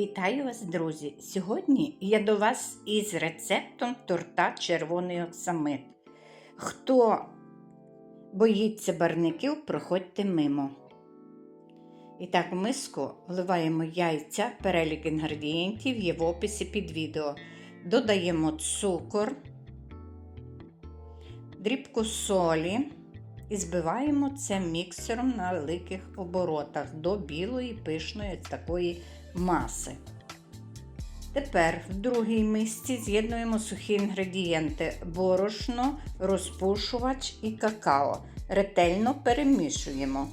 Вітаю вас, друзі! Сьогодні я до вас із рецептом торта червоний оксамит. Хто боїться барників, проходьте мимо. І так, в миску вливаємо яйця, перелік інгредієнтів є в описі під відео. Додаємо цукор, дрібку солі і збиваємо це міксером на великих оборотах до білої пишної такої маси. Тепер в другій мисці з'єднуємо сухі інгредієнти борошно, розпушувач і какао. Ретельно перемішуємо.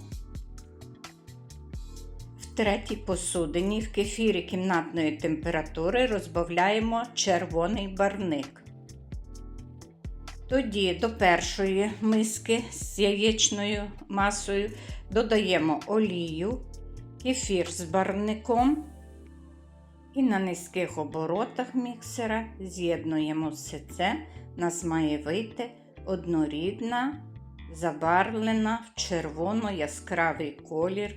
В третій посудині в кефірі кімнатної температури розбавляємо червоний барник. Тоді до першої миски з яєчною масою додаємо олію, кефір з барником і на низьких оборотах міксера з'єднуємо все це. У нас має вийти однорідна, забарвлена в червоно-яскравий колір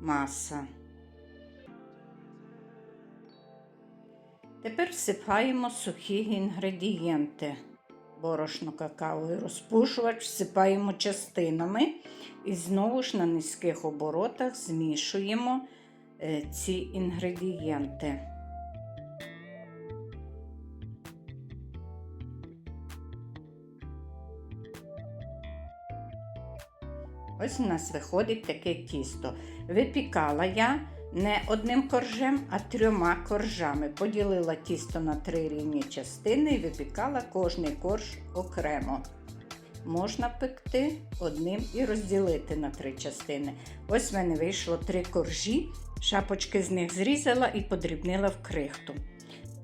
маса. Тепер всипаємо сухі інгредієнти. Борошно какао і розпушувач всипаємо частинами і знову ж на низьких оборотах змішуємо е, ці інгредієнти. Ось у нас виходить таке тісто. Випікала я не одним коржем, а трьома коржами. Поділила тісто на три рівні частини і випікала кожний корж окремо. Можна пекти одним і розділити на три частини. Ось в мене вийшло три коржі, шапочки з них зрізала і подрібнила в крихту.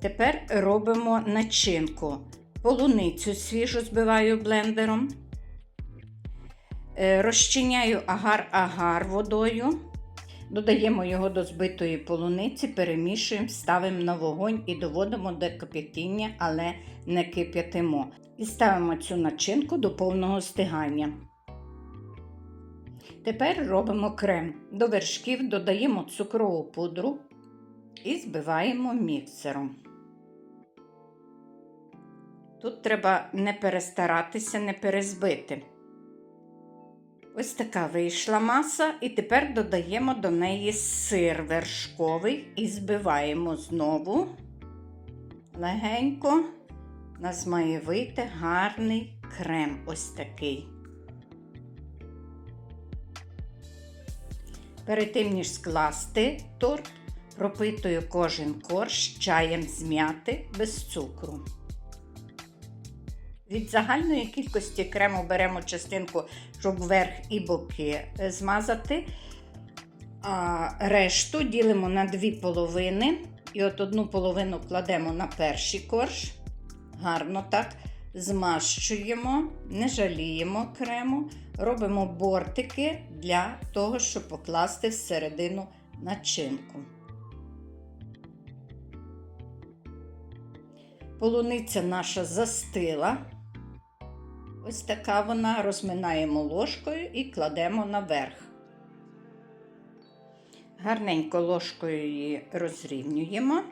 Тепер робимо начинку. Полуницю свіжу збиваю блендером. Е, Розчиняю агар-агар водою. Додаємо його до збитої полуниці, перемішуємо, ставимо на вогонь і доводимо до кипятіння, але не кип'ятимо. І ставимо цю начинку до повного стигання. Тепер робимо крем. До вершків додаємо цукрову пудру і збиваємо міксером. Тут треба не перестаратися, не перезбити. Ось така вийшла маса, і тепер додаємо до неї сир вершковий і збиваємо знову легенько. У нас має вийти гарний крем ось такий. Перед тим, ніж скласти торт, пропитую кожен корж чаєм з м'яти без цукру. Від загальної кількості крему беремо частинку, щоб верх і боки змазати. А решту ділимо на дві половини. І от одну половину кладемо на перший корж. Гарно так змащуємо, не жаліємо крему, робимо бортики для того, щоб покласти всередину начинку. Полуниця наша застила. Ось така вона розминаємо ложкою і кладемо наверх. Гарненько ложкою її розрівнюємо.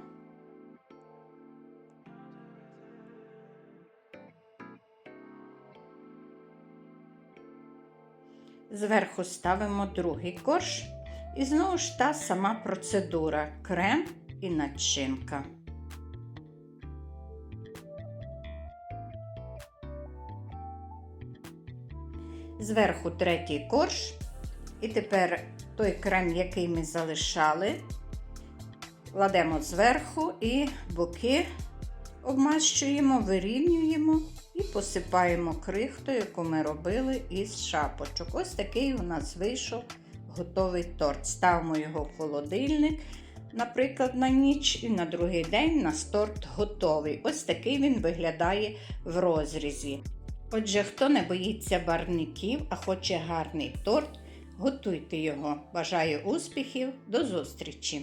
Зверху ставимо другий корж і знову ж та сама процедура крем і начинка. Зверху третій корж. І тепер той крем, який ми залишали, кладемо зверху і боки обмащуємо, вирівнюємо і посипаємо крихтою, яку ми робили із шапочок. Ось такий у нас вийшов готовий торт. Ставимо його в холодильник, наприклад, на ніч, і на другий день у нас торт готовий. Ось такий він виглядає в розрізі. Отже, хто не боїться барників, а хоче гарний торт, готуйте його. Бажаю успіхів, до зустрічі!